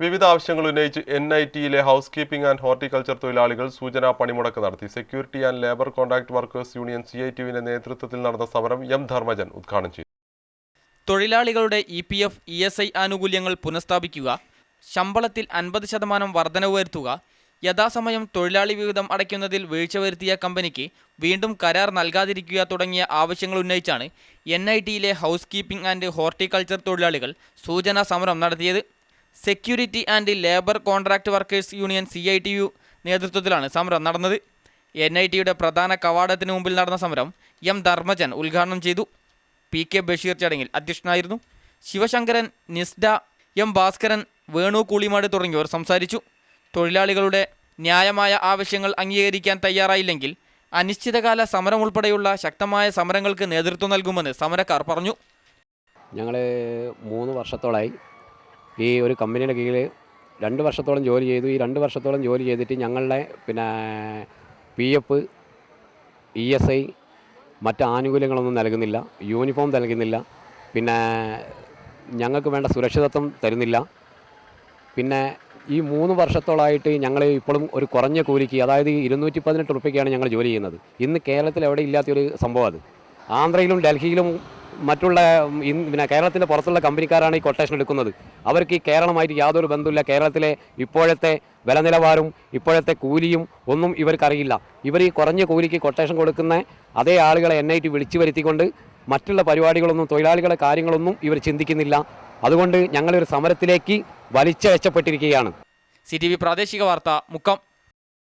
വിവിധ ആവശ്യങ്ങൾ ഉന്നയിച്ച് എൻ ഐ ടിയിലെ ഹൗസ് കീപ്പിംഗ് ആൻഡ് ഹോർട്ടിക്കൾച്ചർ തൊഴിലാളികൾ സൂചനാ പണിമുടക്ക് നടത്തി. Security and labour contract workers union C I ടിയുവിന്റെ നേതൃത്വത്തിൽ നടന്ന സമരം എം ധർമ്മജൻ ഉദ്ഘാടനം ചെയ്തു. തൊഴിലാളികളുടെ E P F E S I ആനുകൂല്യങ്ങൾ പുനഃസ്ഥാപിക്കുക ശമ്പളത്തിൽ അൻപത് ശതമാനം വർധനവ് വരുത്തുക യഥാസമയം തൊഴിലാളി വിഹിതം അടയ്ക്കുന്നതിൽ വീഴ്ച വരുത്തിയ കമ്പനിക്ക് വീണ്ടും കരാർ നൽകാതിരിക്കുക തുടങ്ങിയ ആവശ്യങ്ങൾ ഉന്നയിച്ചാണ് എൻ ഐ ടിയിലെ ഹൗസ് കീപ്പിംഗ് ആൻഡ് ഹോർട്ടിക്കൾച്ചർ തൊഴിലാളികൾ സൂചനാ സമരം നടത്തിയത്. Security and labour contract workers union C I T U നേതൃത്വത്തിലാണ് സമരം നടന്നത്. എൻ ഐ ടിയുടെ പ്രധാന കവാടത്തിന് മുമ്പിൽ നടന്ന സമരം എം ധർമ്മജൻ ഉദ്ഘാടനം ചെയ്തു. പി കെ ബഷീർ ചടങ്ങിൽ അധ്യക്ഷനായിരുന്നു. ശിവശങ്കരൻ നിസ്ഡ എം ഭാസ്കരൻ വേണു കൂളിമാട് തുടങ്ങിയവർ സംസാരിച്ചു. തൊഴിലാളികളുടെ ന്യായമായ ആവശ്യങ്ങൾ അംഗീകരിക്കാൻ തയ്യാറായില്ലെങ്കിൽ അനിശ്ചിതകാല സമരം ഉൾപ്പെടെയുള്ള ശക്തമായ സമരങ്ങൾക്ക് നേതൃത്വം നൽകുമെന്ന് സമരക്കാർ പറഞ്ഞു. ഞങ്ങൾ മൂന്ന് വർഷത്തോളമായി ഈ ഒരു കമ്പനിയുടെ കീഴിൽ രണ്ട് വർഷത്തോളം ജോലി ചെയ്തു. ഈ രണ്ട് വർഷത്തോളം ജോലി ചെയ്തിട്ട് ഞങ്ങളുടെ പിന്നെ P F E S I മറ്റ് ആനുകൂല്യങ്ങളൊന്നും നൽകുന്നില്ല. യൂണിഫോം നൽകുന്നില്ല. പിന്നെ ഞങ്ങൾക്ക് വേണ്ട സുരക്ഷിതത്വം തരുന്നില്ല. പിന്നെ ഈ മൂന്ന് വർഷത്തോളമായിട്ട് ഞങ്ങൾ ഇപ്പോഴും ഒരു കുറഞ്ഞ കൂലിക്ക് അതായത് ഇരുന്നൂറ്റി പതിനെട്ട് റുപ്യക്കാണ് ഞങ്ങൾ ജോലി ചെയ്യുന്നത്. ഇന്ന് കേരളത്തിൽ എവിടെ ഇല്ലാത്തൊരു സംഭവം അത്. ആന്ധ്രയിലും ഡൽഹിയിലും മറ്റുള്ള പിന്നെ കേരളത്തിന്റെ പുറത്തുള്ള കമ്പനിക്കാരാണ് ഈ കൊട്ടേഷൻ എടുക്കുന്നത്. അവർക്ക് ഈ കേരളമായിട്ട് യാതൊരു ബന്ധമില്ല കേരളത്തിലെ ഇപ്പോഴത്തെ വില നിലവാരവും ഇപ്പോഴത്തെ കൂലിയും ഒന്നും ഇവർക്കറിയില്ല. ഇവർ ഈ കുറഞ്ഞ കൂലിക്ക് കൊട്ടേഷൻ കൊടുക്കുന്ന അതേ ആളുകളെ എൻ ഐ ടി വിളിച്ചു വരുത്തിക്കൊണ്ട് മറ്റുള്ള പരിപാടികളൊന്നും തൊഴിലാളികളെ കാര്യങ്ങളൊന്നും ഇവർ ചിന്തിക്കുന്നില്ല. അതുകൊണ്ട് ഞങ്ങളൊരു സമരത്തിലേക്ക് വലിച്ചഴച്ചപ്പെട്ടിരിക്കുകയാണ് സി ടി വി പ്രാദേശിക വാർത്ത മുക്കം.